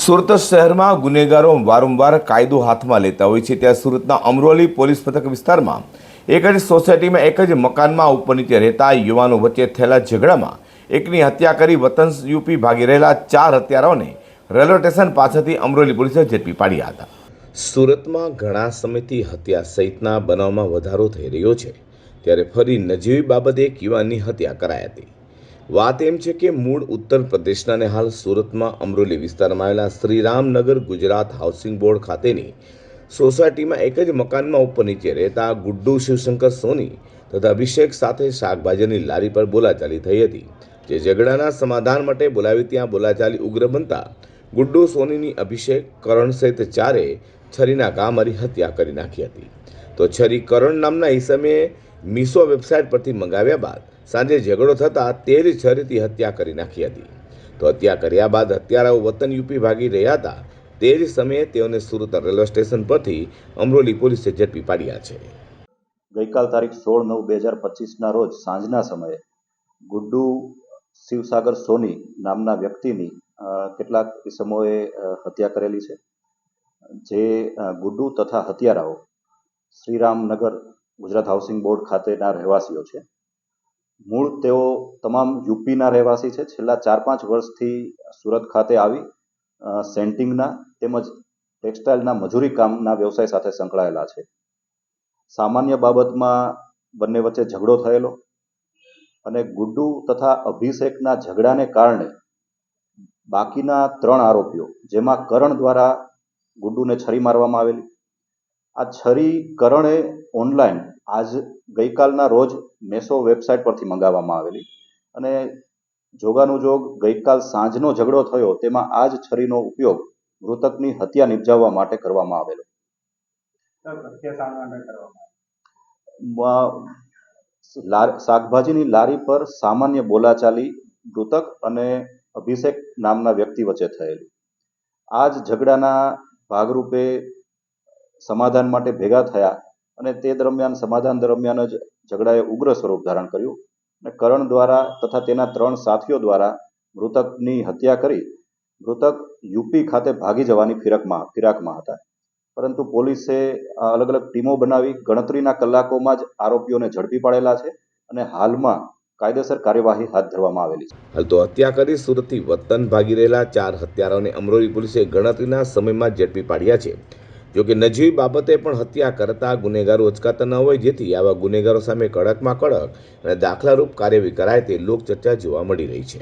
સુરત શહેરમાં ગુનેગારો વારંવાર કાયદો હાથમાં લેતા હોય છે. ત્યાં સુરતના અમરોલી પોલીસ મથક વિસ્તારમાં એક જ સોસાયટીમાં એક જ મકાનમાં ઉપર નીચે રહેતા યુવાનો વચ્ચે થયેલા ઝઘડામાં એકની હત્યા કરી વતન યુપી ભાગી રહેલા ચાર હત્યારાઓને રેલવે સ્ટેશન પાસેથી અમરોલી પોલીસે ઝડપી પાડ્યા હતા. સુરતમાં ઘણા સમયથી હત્યા સહિતના બનાવમાં વધારો થઈ રહ્યો છે. ત્યારે ફરી નજીવી બાબતે એક યુવાનની હત્યા કરાઈ હતી. વાત એમ છે કે મૂળ ઉત્તર પ્રદેશના અને હાલ સુરતમાં અમરોલી વિસ્તારમાં આવેલા શ્રીરામનગર ગુજરાત હાઉસિંગ બોર્ડ ખાતેની સોસાયટીમાં એક જ મકાનમાં ઉપર નીચે રહેતા ગુડ્ડુ શિવશંકર સોની તથા અભિષેક સાથે શાકભાજીની લારી પર બોલાચાલી થઈ હતી. જે ઝઘડાના સમાધાન માટે બોલાવી ત્યાં બોલાચાલી ઉગ્ર બનતા ગુડ્ડુ સોનીની અભિષેક કરણ સહિત ચારે છરીના ઘા મારી હત્યા કરી નાખી હતી. તો છરી કરણ નામના ઈસમે મીસો વેબસાઇટ પરથી મંગાવ્યા બાદ સાંજે ઝઘડો થતાં તે જ છરીથી હત્યા કરી નાખી હતી. તો હત્યા કર્યા બાદ હત્યારાઓ વતન યુપી ભાગી રહ્યા હતા. તે જ સમયે તેઓને સુરત રેલવે સ્ટેશન પરથી અમરોલી પોલીસે ઝડપી પાડ્યા છે. ગઈકાલ તારીખ સોળ નવ બે હજાર પચીસના રોજ સાંજના સમયે ગુડ્ડુ શિવસાગર સોની નામના વ્યક્તિની કેટલાક ઇસમોએ હત્યા કરેલી છે. જે ગુડ્ડુ તથા હત્યારાઓ શ્રીરામનગર ગુજરાત હાઉસિંગ બોર્ડ ખાતેના રહેવાસીઓ છે. મૂળ તેઓ તમામ યુપીના રહેવાસી છે. છેલ્લા ચાર પાંચ વર્ષથી સુરત ખાતે આવી સેન્ટિંગના તેમજ ટેક્સટાઇલના મજૂરી કામના વ્યવસાય સાથે સંકળાયેલા છે. સામાન્ય બાબતમાં બંને વચ્ચે ઝઘડો થયેલો અને ગુડ્ડુ તથા અભિષેકના ઝઘડાને કારણે બાકીના ત્રણ આરોપીઓ, જેમાં કરણ દ્વારા ગુડ્ડુને છરી મારવામાં આવેલી. આ છરી કરણે ઓનલાઈન આજ ગઈકાલના રોજ મેસો વેબસાઇટ પરથી મંગાવવામાં આવેલી. અને જોગાનું જોગ ગઈકાલ સાંજનો ઝઘડો થયો તેમાં આ જ છરીનો ઉપયોગ મૃતકની હત્યા નિપજાવવા માટે કરવામાં આવેલો. શાકભાજીની લારી પર સામાન્ય બોલાચાલી મૃતક અને અભિષેક નામના વ્યક્તિ વચ્ચે થયેલી. આ જ ઝઘડાના ભાગરૂપે સમાધાન માટે ભેગા થયા અને તે દરમિયાન, સમાધાન દરમિયાન જ ઝઘડાએ ઉગ્ર સ્વરૂપ ધારણ કર્યું અને કરણ દ્વારા તથા તેના ત્રણ સાથીઓ દ્વારા મૃતકની હત્યા કરી મૃતક યુપી ખાતે ભાગી જવાની ફિરકમાં, ફિરાકમાં હતા. પરંતુ પોલીસે અલગ અલગ ટીમો બનાવી ગણતરીના કલાકોમાં જ આરોપીઓને ઝડપી પાડેલા છે અને હાલમાં કાયદેસર કાર્યવાહી હાથ ધરવામાં આવેલી છે. હાલ તો હત્યા કરી સુરતથી વતન ભાગી રહેલા ચાર હત્યારાઓને અમરોલી પોલીસે ગણતરીના સમયમાં ઝડપી પાડ્યા છે. જોકે નજીવી બાબતે પણ હત્યા કરતા ગુનેગારો અચકાતા ન હોય જેથી આવા ગુનેગારો સામે કડકમાં કડક અને દાખલારૂપ કાર્યવાહી કરાય તે લોકચર્ચા જોવા મળી રહી છે.